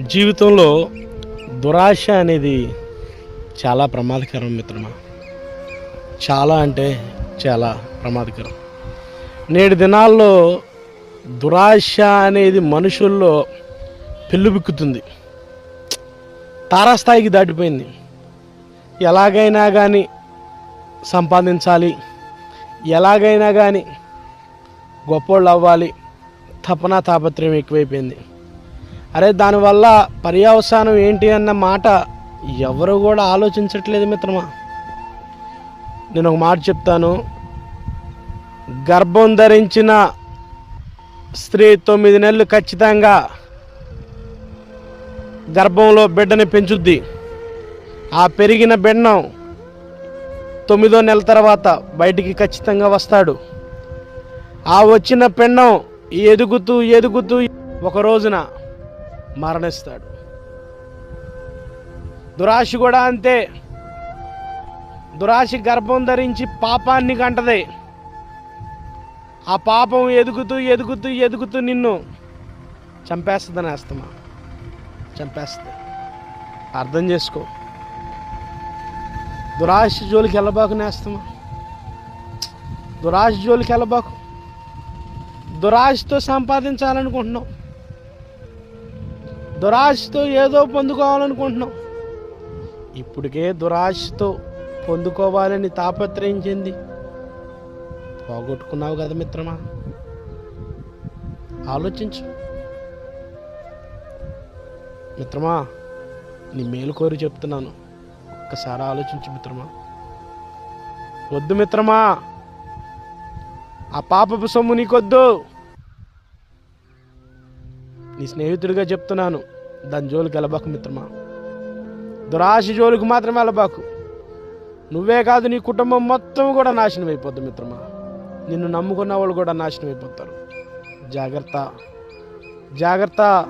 జీవితంలో దురాశ అనేది చాలా ప్రమాదకరం మిత్రమా? చాలా అంటే చాలా ప్రమాదకరం. నేటి దినాల్లో దురాశ అనేది మనుషుల్లో పెళ్ళుబిక్కుతుంది తారాస్థాయికి దాటిపోయింది. ఎలాగైనా కానీ సంపాదించాలి. ఎలాగైనా కానీ గొప్పోళ్ళు అవ్వాలి తపన తాపత్రయం ఎక్కువైపోయింది. అరే దానివల్ల పర్యవసానం ఏంటి అన్న మాట ఎవరు కూడా ఆలోచించట్లేదు మిత్రమా? నేను ఒక మాట చెప్తాను. గర్భం ధరించిన స్త్రీ తొమ్మిది నెలలు ఖచ్చితంగా గర్భంలో బిడ్డని పెంచుద్ది. ఆ పెరిగిన బిడ్డం తొమ్మిదో నెల తర్వాత బయటికి ఖచ్చితంగా వస్తాడు. ఆ వచ్చిన పెండం ఎదుగుతూ ఎదుగుతూ ఒక రోజున మరణిస్తాడు. దురాశ కూడా అంతే. దురాశ గర్భం ధరించి పాపాన్ని కంటది. ఆ పాపం ఎదుగుతూ ఎదుగుతూ ఎదుగుతూ నిన్ను చంపేస్తుందని వేస్తామా చంపేస్తుంది. అర్థం చేసుకో. దురాశ జోలికి వెళ్ళబాకు నేస్తమా దురాశ జోలికి వెళ్ళబాకు. దురాశతో సంపాదించాలనుకుంటున్నావు. దురాశతో ఏదో పొందుకోవాలనుకుంటున్నాం. ఇప్పటికే దురాశతో పొందుకోవాలని తాపత్రయించింది. పోగొట్టుకున్నావు కదా మిత్రమా? ఆలోచించు. మిత్రమా నీ మేలు కోరి చెప్తున్నాను. ఒక్కసారి ఆలోచించు మిత్రమా. వద్దు మిత్రమా. ఆ పాపపు సొమ్ము నీకొద్దు. నీ స్నేహితుడిగా చెప్తున్నాను. దాని జోలికి వెళ్ళబాకు మిత్రమా. దురాశ జోలికి మాత్రమే వెళ్ళబాకు. నువ్వే కాదు నీ కుటుంబం మొత్తం కూడా నాశనం అయిపోద్ది మిత్రమా. నిన్ను నమ్ముకున్న వాళ్ళు కూడా నాశనం అయిపోతారు. జాగ్రత్త. జాగ్రత్త.